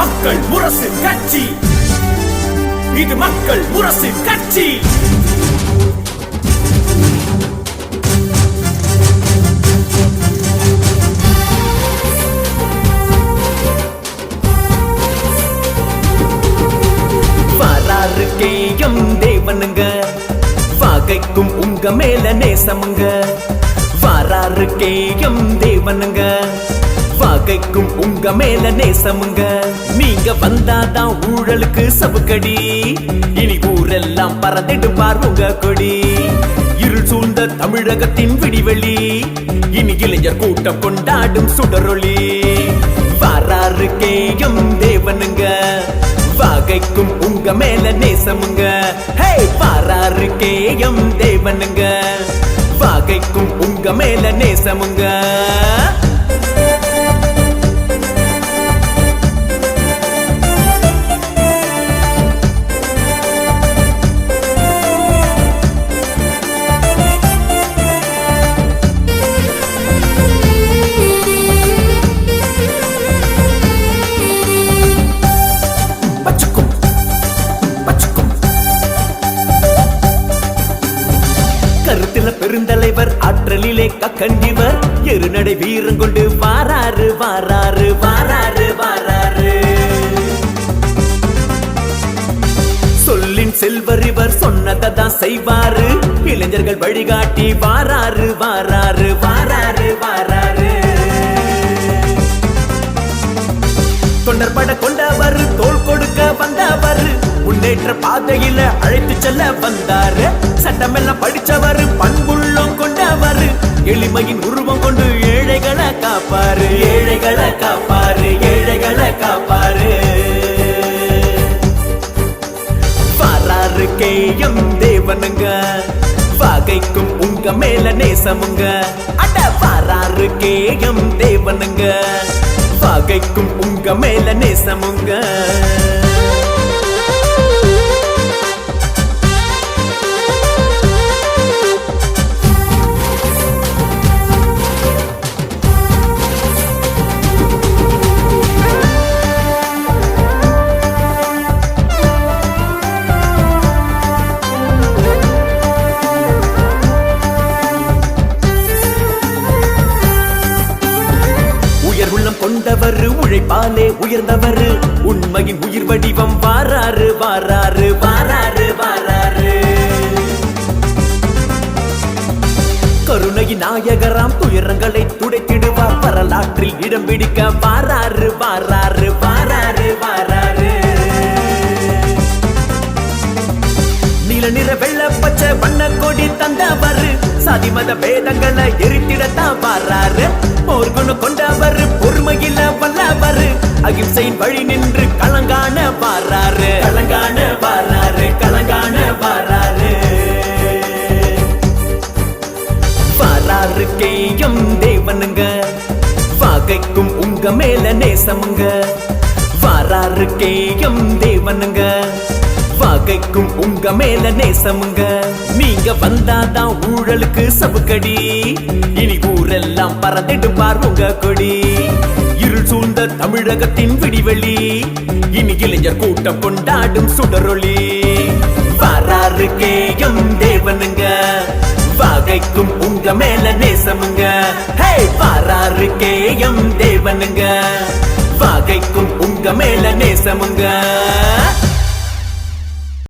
மக்கள் முரசு கட்சி. இது மக்கள் முரசு கட்சி. வராறு கேயம் தேவனுங்க. வாகைக்கும் உங்க மேல நேசமுங்க. வராறு கேயம் தேவனுங்க. வாழ்க்கைக்கும் உங்க மேல நேசமுங்க. நீங்க வந்தாதான் ஊழலுக்கு சவுக்கடி. இனி ஊரெல்லாம் பறந்திடுவார் உங்க கொடி. இருள் சூழ்ந்த தமிழகத்தின் விடிவெளி. இனி இளைஞர் கூட்டம் கொண்டாடும் சுடரொளி. வராறு கேயம் தேவனுங்க. வாகைக்கும் உங்க மேல நேசமுங்க. ஹே பாராரு கேயம் தேவனுங்க. வாகைக்கும் உங்க மேல நேசமுங்க. கருத்தில பெருந்தலைவர் ஆற்றலிலே கக்கண்டிவர். எருநடை வீரங்கொண்டு வாராறு வாராறு வாராறு வாராறு சொல்லின் செல்வர் இவர் சொன்னதான் செய்வாரு. இளைஞர்கள் வழிகாட்டி வாராறு வாராறு வாராறு வாராறு தொண்டர் பட கொண்டவர் தோல் கொடுக்க வந்தவர். முன்னேற்ற பாதையில அழைத்து செல்ல வந்தாரு. சட்டமெல்லாம் படிச்சவரு பண்புள்ளம் கொண்டவரு. எளிமையின் உருவம் கொண்டு ஏழைகளை காப்பாரு. ஏழைகளை காப்பாரு ஏழைகளை காப்பாரு. வராறு கேயம் தேவனுங்க. வகைக்கும் உங்க மேல நேசமுங்க. அட வராறு கேயம் தேவனுங்க. வகைக்கும் உங்க மேல நேசமுங்க. பாலே உயர்ந்தவர். உண்மையின் உயிர் வடிவம் வாராறு வாராறு வாராறு வாராறு. கருணையின் நாயகராம் துயரங்களை துடைத்திடுவார் வரலாற்றில் இடம் பிடிக்க வாராறு வாராறு வாராறு வாராறு. நீல நிற வெள்ள பச்சை வண்ண கொடி தந்தவர். சாதி மத வேதங்களை எரித்திடத்தான் உங்க மேல நேசமுங்க. வாராரு கேயம் தேவனுங்க. வாகைக்கும் உங்க மேல நேசமுங்க. நீங்க வந்தாதான் ஊழலுக்கு சவுக்கடி. இனி ஊரெல்லாம் பறந்திடுவார் உங்க கொடி. இருள் சூழ்ந்த தமிழகத்தின் விடிவெளி. இனி இளைஞர் கூட்டம் கொண்டாடும் சுடரொளி. வாராரு கேயம் தேவனுங்க. வாகைக்கும் உங்க மேல நேசமுங்க. ஹே வாராரு கேயம் தேவனுங்க